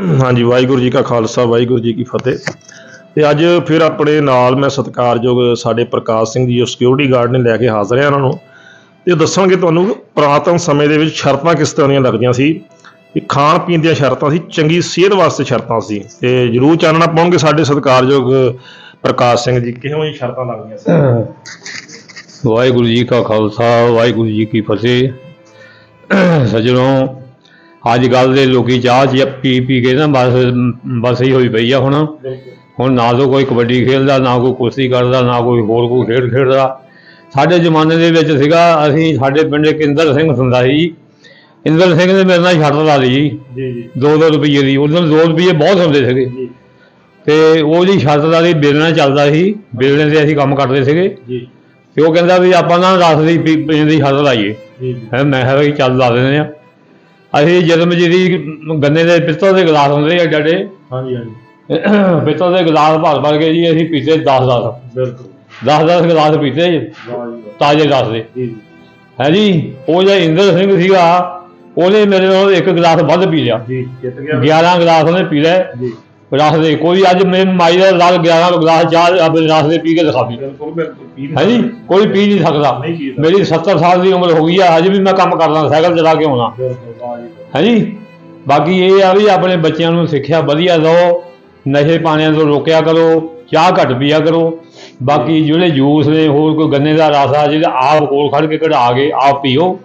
ਹਾਂਜੀ, ਵਾਹਿਗੁਰੂ ਜੀ ਕਾ ਖਾਲਸਾ, ਵਾਹਿਗੁਰੂ ਜੀ ਕੀ ਫਤਿਹ। ਤੇ ਅੱਜ ਫਿਰ ਆਪਣੇ ਨਾਲ ਮੈਂ ਸਤਿਕਾਰਯੋਗ ਸਾਡੇ ਪ੍ਰਕਾਸ਼ ਸਿੰਘ ਜੀ ਜੋ ਸਿਕਿਉਰਿਟੀ ਗਾਰਡ ਨੇ ਲੈ ਕੇ ਹਾਜ਼ਰ ਆ ਉਹਨਾਂ ਨੂੰ। ਤੇ ਉਹ ਦੱਸਾਂਗੇ ਤੁਹਾਨੂੰ ਕਿ ਪੁਰਾਤਨ ਸਮੇਂ ਦੇ ਵਿੱਚ ਸ਼ਰਤਾਂ ਕਿਸ ਤਰ੍ਹਾਂ ਦੀਆਂ ਲੱਗਦੀਆਂ ਸੀ। ਕਿ ਖਾਣ ਪੀਣ ਦੀਆਂ ਸ਼ਰਤਾਂ ਸੀ, ਚੰਗੀ ਸਿਹਤ ਵਾਸਤੇ ਸ਼ਰਤਾਂ ਸੀ। ਤੇ ਜਰੂਰ ਚਾਨਣਾ ਪਾਉਣਗੇ ਸਾਡੇ ਸਤਿਕਾਰਯੋਗ ਪ੍ਰਕਾਸ਼ ਸਿੰਘ ਜੀ, ਕਿਹੋ ਜਿਹੀ ਸ਼ਰਤਾਂ ਲੱਗਦੀਆਂ ਸੀ? ਵਾਹਿਗੁਰੂ ਜੀ ਕਾ ਖਾਲਸਾ, ਵਾਹਿਗੁਰੂ ਜੀ ਕੀ ਫਤਿਹ। ਸਜਣੋ ਅੱਜ ਕੱਲ ਦੇ ਲੋਕੀ ਚਾਹ ਚ ਪੀ ਪੀ ਕੇ ਨਾ ਬਸ ਬਸ ਹੀ ਹੋਈ ਪਈ ਆ ਹੁਣ। ਹੁਣ ਨਾ ਤਾਂ ਕੋਈ ਕਬੱਡੀ ਖੇਡਦਾ ਨਾ ਕੋਈ ਕੁਸ਼ਤੀ ਕਰਦਾ ਨਾ ਕੋਈ ਹੋਰ ਕੋਈ ਖੇਡ ਖੇਡਦਾ। ਸਾਡੇ ਜ਼ਮਾਨੇ ਦੇ ਵਿੱਚ ਸੀਗਾ ਅਸੀਂ ਸਾਡੇ ਪਿੰਡ ਇੱਕ ਇੰਦਰ ਸਿੰਘ ਹੁੰਦਾ ਸੀ ਇੰਦਰ ਸਿੰਘ ਨੇ ਮੇਰੇ ਨਾਲ ਸ਼ਰਤ ਲਾ ਲਈ ਜੀ। ਜੀ ਜੀ। 2-2 ਰੁਪਏ ਦੀ ਉਦੋਂ 2 ਰੁਪਏ ਬਹੁਤ ਹੁੰਦੇ ਸੀਗੇ। ਜੀ। ਤੇ ਉਹਦੀ ਸ਼ਰਤ ਦਾ ਵੀ ਬੇਲਣਾ ਚੱਲਦਾ ਸੀ। ਬੇਲਣੇ ਤੇ ਅਸੀਂ ਕੰਮ ਕਰਦੇ ਸੀਗੇ। ਜੀ। ਤੇ ਉਹ ਕਹਿੰਦਾ ਵੀ ਆਪਾਂ ਨਾ ਰਸ ਦੀ ਪੀ- ਪੀਣ ਦੀ ਹੱਦ ਲਾਈਏ। ਜੀ ਮੈਂ ਕਿਹਾ ਵੀ ਚੱਲ ਲਾ ਦਿੰਦੇ ਆ ਅਸੀਂ ਜਨਮ ਜੀ ਦੀ ਗੰਨੇ ਦੇ ਪਿੱਤਲ ਦੇ ਗਲਾਸ ਹੁੰਦੇ ਆ ਜੜੇ ਹਾਂਜੀ ਹਾਂਜੀ। ਪਿੱਤਲ ਦੇ ਗਲਾਸ ਭਰ ਭਰ ਕੇ ਜੀ ਅਸੀਂ ਪੀਤੇ 10 10 ਬਿਲਕੁਲ। 10 10 ਗਲਾਸ ਪੀਤੇ ਜੀ। ਤਾਜ਼ੇ ਰਸ ਦੇ। ਜੀ ਜੀ। ਹੈ ਜੀ ਉਹ ਜਿਹੜਾ ਇੰਦਰ ਸਿੰਘ ਸੀਗਾ ਉਹਨੇ ਮੇਰੇ ਨਾਲ ਇੱਕ ਗਲਾਸ ਵੱਧ ਪੀ ਲਿਆ। ਜੀ ਜਿੱਤ ਗਿਆ। 11 ਗਲਾਸ ਉਹਨੇ ਪੀ ਲਏ। ਜੀ। ਰਸ ਦੇ ਕੋਈ ਅੱਜ ਮੇਰੇ ਮਾਈ ਦਾ ਨਾਲ 11 ਗਲਾਸ ਚਾਹ ਆਪਣੇ ਰਸ ਦੇ ਪੀ ਕੇ ਦਿਖਾਵੀ ਬਿਲਕੁਲ ਬਿਲਕੁਲ ਪੀ ਹੈ ਜੀ ਕੋਈ ਪੀ ਨਹੀਂ ਸਕਦਾ। ਨਹੀਂ ਪੀ ਸਕਦਾ। ਮੇਰੀ 70 ਸਾਲ ਦੀ ਉਮਰ ਹੋ ਗਈ ਆ ਹਜੇ ਵੀ ਮੈਂ ਕੰਮ ਕਰਦਾ ਸਾਈਕਲ ਚਲਾ ਕੇ ਆਉਣਾ। ਬਿਲਕੁਲ ਵਾਹ ਜੀ ਵਾਹ। ਹੈ ਜੀ ਬਾਕੀ ਇਹ ਆ ਵੀ ਆਪਣੇ ਬੱਚਿਆਂ ਨੂੰ ਸਿੱਖਿਆ ਵਧੀਆ ਦਿਓ ਨਸ਼ੇ ਪਾਣਿਆਂ ਤੋਂ ਰੋਕਿਆ ਕਰੋ ਚਾਹ ਘੱਟ ਪੀਆ ਕਰੋ। ਬਾਕੀ ਜਿਹੜੇ ਜੂਸ ਨੇ ਹੋਰ ਕੋਈ ਗੰਨੇ ਦਾ ਰਸ ਆ ਜਿਹੜਾ ਆਪ ਕੋਲ ਖੜ ਕੇ ਕਢਾ ਕੇ ਆਪ ਪੀਓ।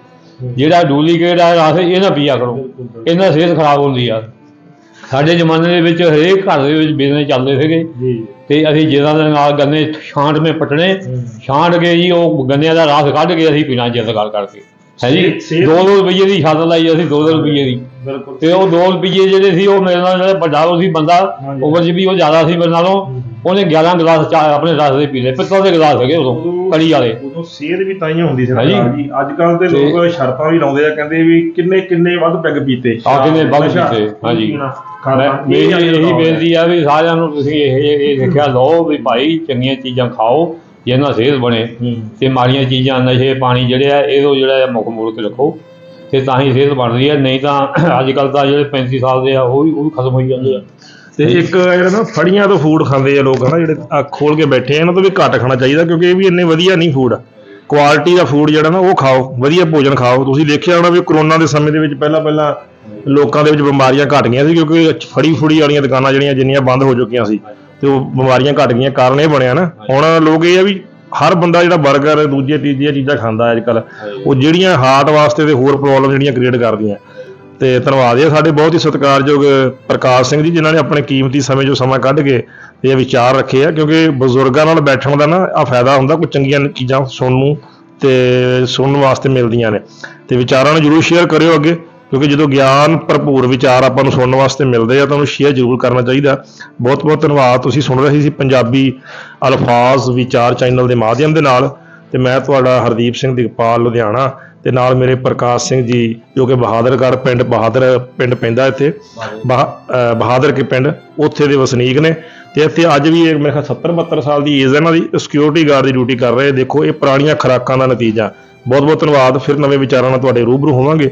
ਜਿਹੜਾ ਡੁਪਲੀਕੇਟ ਆ ਰਸ ਇਹ ਨਾ ਪੀਆ ਕਰੋ। ਬਿਲਕੁਲ ਬਿਲਕੁਲ। ਇਹਨਾਂ ਸਿਹਤ ਖਰਾਬ ਹੁੰਦੀ ਆ। ਸਾਡੇ ਜ਼ਮਾਨੇ ਦੇ ਵਿੱਚ ਹਰੇਕ ਘਰ ਦੇ ਵਿੱਚ ਬਿਜ਼ਨਸ ਚੱਲਦੇ ਸੀਗੇ। ਜੀ। ਤੇ ਅਸੀਂ ਜਿਹਨਾਂ ਦੇ ਨਾਲ ਗੰਨੇ ਛਾਂਟ ਮੇ ਪਟਣੇ। ਛਾਂਟ ਕੇ ਜੀ ਉਹ ਗੰਨਿਆਂ ਦਾ ਰਸ ਕੱਢ ਕੇ ਅਸੀਂ ਪੀਣਾ ਜਿੱਦ ਕਰ ਕਰਕੇ। ਹੈ ਜੀ? ਸਿਹਤ- 2-2 ਰੁਪਏ ਦੀ ਛੱਤ ਲਾਈ ਅਸੀਂ 2-2 ਰੁਪਏ ਦੀ। ਬਿਲਕੁਲ। ਤੇ ਉਹ 2 ਰੁਪਏ ਜਿਹੜੇ ਸੀ ਉਹ ਮੇਰੇ ਨਾਲ ਜਿਹੜਾ ਵੱਡਾ ਉਹ ਸੀ ਬੰਦਾ। ਉਮਰ 'ਚ ਵੀ ਉਹ ਜ਼ਿਆਦਾ ਸੀ ਮੇਰੇ ਨਾਲੋਂ ਉਹਨੇ 11 ਗਲਾਸ ਆਪਣੇ ਰਸ ਦੇ ਪੀ ਲਏ ਪਿੱਤਲ ਦੇ ਗਲਾਸ ਹੈਗੇ ਉਦੋਂ ਕੜੀ ਵਾਲੇ। ਉਦੋਂ ਸਿਹਤ ਵੀ ਤਾਂ ਹੀ ਹੁੰਦੀ ਸੀ। ਜੀ ਅੱਜ ਕੱਲ ਦੇ ਤੇ- ਲੋਕ ਸ਼ਰਤਾਂ ਵੀ ਲਾਉਂਦੇ ਆ ਕਹਿੰਦੇ ਵੀ ਕਿੰਨੇ ਕਿੰਨੇ ਵੱਧ ਪੈਗ ਪੀਤੇ। ਆ ਕਿੰਨੇ ਵੱਧ ਪੀਤੇ, ਹਾਂਜੀ। ਮੈਂ ਮੇਰੀ ਇਹ ਇਹੀ ਬੇਨਤੀ ਆ ਵੀ ਸਾਰਿਆਂ ਨੂੰ ਤੁਸੀਂ ਇਹ ਇਹ ਸਿੱਖਿਆ ਲਓ ਵੀ ਭਾਈ ਚੰਗੀਆਂ ਚੀਜ਼ਾਂ ਖਾਓ ਜਿਹਦੇ ਨਾਲ ਸਿਹਤ ਬਣੇ। ਤੇ ਮਾੜੀਆਂ ਚੀਜ਼ਾਂ ਨਸ਼ੇ ਪਾਣੀ ਜਿਹੜੇ ਆ ਇਹਦੋਂ ਜਿਹੜਾ ਆ ਮੁੱਖ ਕੇ ਰੱਖੋ। ਤੇ ਤਾਂ ਹੀ ਸਿਹਤ ਬਣਦੀ ਹੈ ਨਹੀਂ ਤਾਂ ਅੱਜ ਕੱਲ ਤਾਂ ਜਿਹੜੇ 35 ਸਾਲ ਦੇ ਆ ਉਹ ਵੀ ਉਹ ਵੀ ਖਤਮ ਹੋਈ ਜਾਂਦੇ ਆ। ਤੇ ਇੱਕ ਜਿਹੜਾ ਨਾ ਫੜੀਆਂ ਤੋਂ ਫੂਡ ਖਾਂਦੇ ਆ ਲੋਕ ਹਨਾ ਜਿਹੜੇ ਅੱਖ ਖੋਲ ਕੇ ਬੈਠੇ ਆ ਇਹਨਾਂ ਤੋਂ ਵੀ ਘੱਟ ਖਾਣਾ ਚਾਹੀਦਾ ਕਿਉਂਕਿ ਇਹ ਵੀ ਇੰਨੇ ਵਧੀਆ ਨਹੀਂ ਫੂਡ ਕੁਆਲਿਟੀ ਦਾ ਫੂਡ ਜਿਹੜਾ ਨਾ ਉਹ ਖਾਓ ਵਧੀਆ ਭੋਜਨ ਖਾਓ। ਤੁਸੀਂ ਦੇਖਿਆ ਹੋਣਾ ਵੀ ਕਰੋਨਾ ਦੇ ਸਮੇਂ ਦੇ ਵਿੱਚ ਪਹਿਲਾਂ ਪਹਿਲਾਂ ਲੋਕਾਂ ਦੇ ਵਿੱਚ ਬਿਮਾਰੀਆਂ ਘਟ ਗਈਆਂ ਸੀ ਕਿਉਂਕਿ ਫੜੀ ਫੁੜੀ ਵਾਲੀਆਂ ਦੁਕਾਨਾਂ ਜਿਹੜੀਆਂ ਜਿੰਨੀਆਂ ਬੰਦ ਹੋ ਚੁੱਕੀਆਂ ਸੀ ਤੇ ਉਹ ਬਿਮਾਰੀਆਂ ਘਟ ਗਈਆਂ, ਕਾਰਨ ਇਹ ਬਣਿਆ ਨਾ। ਹੁਣ ਲੋਕ ਇਹ ਆ ਵੀ ਹਰ ਬੰਦਾ ਜਿਹੜਾ 버ਗਰ ਦੂਜੇ ਤੀਜੇ ਚੀਜ਼ਾਂ ਖਾਂਦਾ ਅੱਜ ਕੱਲ ਉਹ ਜਿਹੜੀਆਂ ਹਾਰਟ ਵਾਸਤੇ ਤੇ ਹੋਰ ਪ੍ਰੋਬਲਮ ਜਿਹੜੀਆਂ ਕ੍ਰੀਏਟ ਕਰਦੀਆਂ। ਤੇ ਧੰਨਵਾਦ ਹੈ ਸਾਡੇ ਬਹੁਤ ਹੀ ਸਤਿਕਾਰਯੋਗ ਪ੍ਰਕਾਸ਼ ਸਿੰਘ ਜੀ, ਜਿਨ੍ਹਾਂ ਨੇ ਆਪਣੇ ਕੀਮਤੀ ਸਮੇਂ ਚੋਂ ਸਮਾਂ ਕੱਢ ਕੇ ਇਹ ਵਿਚਾਰ ਰੱਖੇ ਆ, ਕਿਉਂਕਿ ਬਜ਼ੁਰਗਾਂ ਨਾਲ ਬੈਠਣ ਦਾ ਨਾ ਆ ਫਾਇਦਾ ਹੁੰਦਾ, ਕੋਈ ਚੰਗੀਆਂ ਚੀਜ਼ਾਂ ਸੁਣਨ ਨੂੰ ਤੇ ਸੁਣਨ ਵਾਸਤੇ ਮਿਲਦੀਆਂ ਨੇ। ਤੇ ਵਿਚਾਰਾਂ ਨੂੰ ਜਰੂਰ ਸ਼ੇਅਰ ਕਰਿਓ ਅੱਗੇ। ਕਿਉਂਕਿ ਜਦੋਂ ਗਿਆਨ ਭਰਪੂਰ ਵਿਚਾਰ ਆਪਾਂ ਨੂੰ ਸੁਣਨ ਵਾਸਤੇ ਮਿਲਦੇ ਆ ਤਾਂ ਉਹਨੂੰ ਸ਼ੇਅਰ ਜਰੂਰ ਕਰਨਾ ਚਾਹੀਦਾ। ਬਹੁਤ ਬਹੁਤ ਧੰਨਵਾਦ। ਤੁਸੀਂ ਸੁਣ ਰਹੇ ਸੀ ਪੰਜਾਬੀ ਅਲਫਾਜ਼ ਵਿਚਾਰ ਚੈਨਲ ਦੇ ਮਾਧਿਅਮ ਦੇ ਨਾਲ ਤੇ ਮੈਂ ਤੁਹਾਡਾ ਹਰਦੀਪ ਸਿੰਘ ਦਿਗਪਾਲ ਲੁਧਿਆਣਾ ਤੇ ਨਾਲ ਮੇਰੇ ਪ੍ਰਕਾਸ਼ ਸਿੰਘ ਜੀ ਜੋ ਕਿ ਬਹਾਦਰਗੜ੍ਹ ਪਿੰਡ ਬਹਾਦਰ ਪਿੰਡ ਪੈਂਦਾ ਇੱਥੇ। ਬਹਾਦਰ। ਕੇ ਪਿੰਡ ਉੱਥੇ ਦੇ ਵਸਨੀਕ ਨੇ ਤੇ ਇੱਥੇ ਅੱਜ ਵੀ ਇਹ ਮੇਰੇ ਖਿਆਲ 70 72 ਸਾਲ ਦੀ ਏਜ ਹੈ ਇਹਨਾਂ ਦੀ। ਸਿਕਿਉਰਿਟੀ ਗਾਰਡ ਦੀ ਡਿਊਟੀ ਕਰ ਰਹੇ। ਦੇਖੋ ਇਹ ਪੁਰਾਣੀਆਂ ਖੁਰਾਕਾਂ ਦਾ ਨਤੀਜਾ। ਬਹੁਤ ਬਹੁਤ ਧੰਨਵਾਦ। ਫਿਰ ਨਵੇਂ ਵਿਚਾਰਾਂ ਨਾਲ ਤੁਹਾਡੇ ਰੂਬਰੂ ਹੋਵਾਂਗੇ।